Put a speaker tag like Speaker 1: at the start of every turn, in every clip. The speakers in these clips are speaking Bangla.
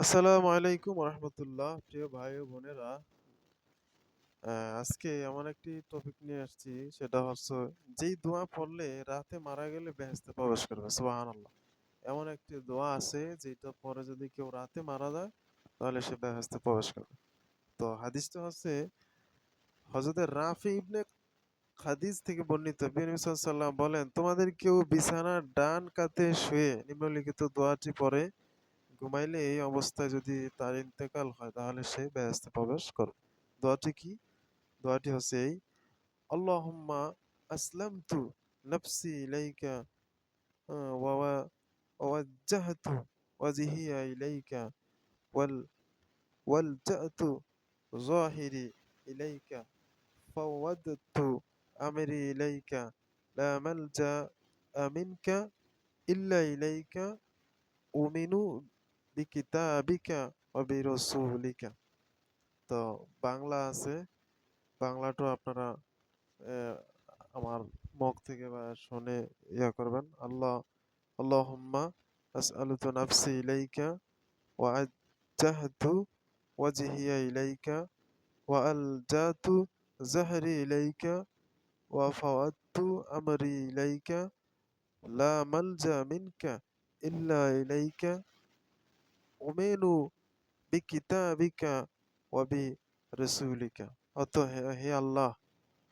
Speaker 1: আসসালামু আলাইকুম রহমতুল্লাহ প্রিয় ভাই ও বোনেরা। আজকে এমন একটি টপিক নিয়ে আসছি, সেটা হচ্ছে যেই দোয়া পড়লে রাতে মারা গেলে বেহেশতে প্রবেশ করবে, সুবহানাল্লাহ। এমন একটি দোয়া আছে যেটা পরে যদি কেউ রাতে মারা যায়, তাহলে সে বেহেশতে প্রবেশ করবে। তো হাদিসটা হচ্ছে হযরতের রাফি ইবনে হাদিস থেকে বর্ণিত, নবী বলেন, তোমাদের কেউ বিছানার ডান কাতে শুয়ে নিম্নলিখিত দোয়াটি পড়ে ঘুমাইলে এই অবস্থায় যদি তার ইন্তেকাল হয় তাহলে সে বেহেশতে প্রবেশ করবে দোয়াটি কি দোয়াটি হচ্ছে এই আল্লাহুম্মা আসলামতু নাফসি ইলাইকা আহ, ওয়া ওয়া- ওয়াজ্জাহতু ওয়াজহিয়া ইলাইকা ওয়াল ওয়ালজাতু ظاهري إليك فوضت أمري إليك لا ملجأ منك إلا إليك أؤمن বিকিতাবিকা তো বাংলা আছে বাংলাটাও আপনারা আমার মুখ থেকে বা শুনে ইয়া করবেন। আল্লাহ, আল্লাহুম্মা আসআলুতু নাফসি ইলাইকা ওয়া আজ্জাহতু ওয়াজহিয়া ইলাইকা ওয়া আলজাতু জাহরি ইলাইকা ওয়া ফাওয়াতু আমরি ইলাইকা লা মালজা মিনকা ইল্লা ইলাইকা উমিনু বিকিতাবিকা ওয়া বিরাসূলিকা অত হে আল্লাহ,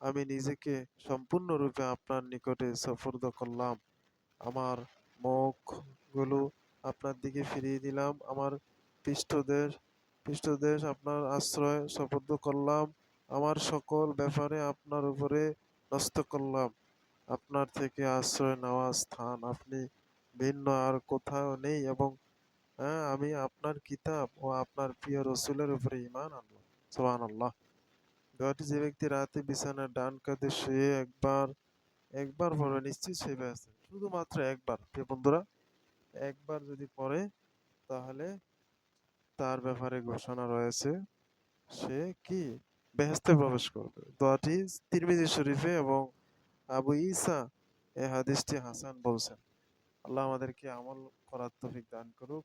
Speaker 1: আমি নিজেকে সম্পূর্ণরূপে আপনার নিকটে সফর্দ করলাম। আমার মুখগুলো আপনার দিকে ফিরিয়ে দিলাম। আমার পৃষ্ঠদেশ পৃষ্ঠদেশ আপনার আশ্রয় সফর্দ করলাম। আমার সকল ব্যাপারে আপনার উপরে নষ্ট করলাম। আপনার থেকে আশ্রয় নেওয়া স্থান আপনি ভিন্ন আর কোথাও নেই এবং আমি আপনার কিতাব ও আপনার প্রিয় রসুলের উপরে ইমান আনলাম সোহান আল্লাহ দোয়াটি যে ব্যক্তি রাতে বিছানার ডান কাঁধে শুয়ে একবার একবার পরে নিশ্চিত সে আছে। শুধুমাত্র একবার। প্রিয় বন্ধুরা, একবার যদি পড়ে, তাহলে তার ব্যাপারে ঘোষণা রয়েছে, সে কি বেহেস্তে প্রবেশ করবে। দোয়াটি তিরমিজি শরীফে এবং আবু ঈসা এই হাদিসটি হাসান বলছেন। আল্লাহ আমাদেরকে আমল করার তৌফিক দান করুক।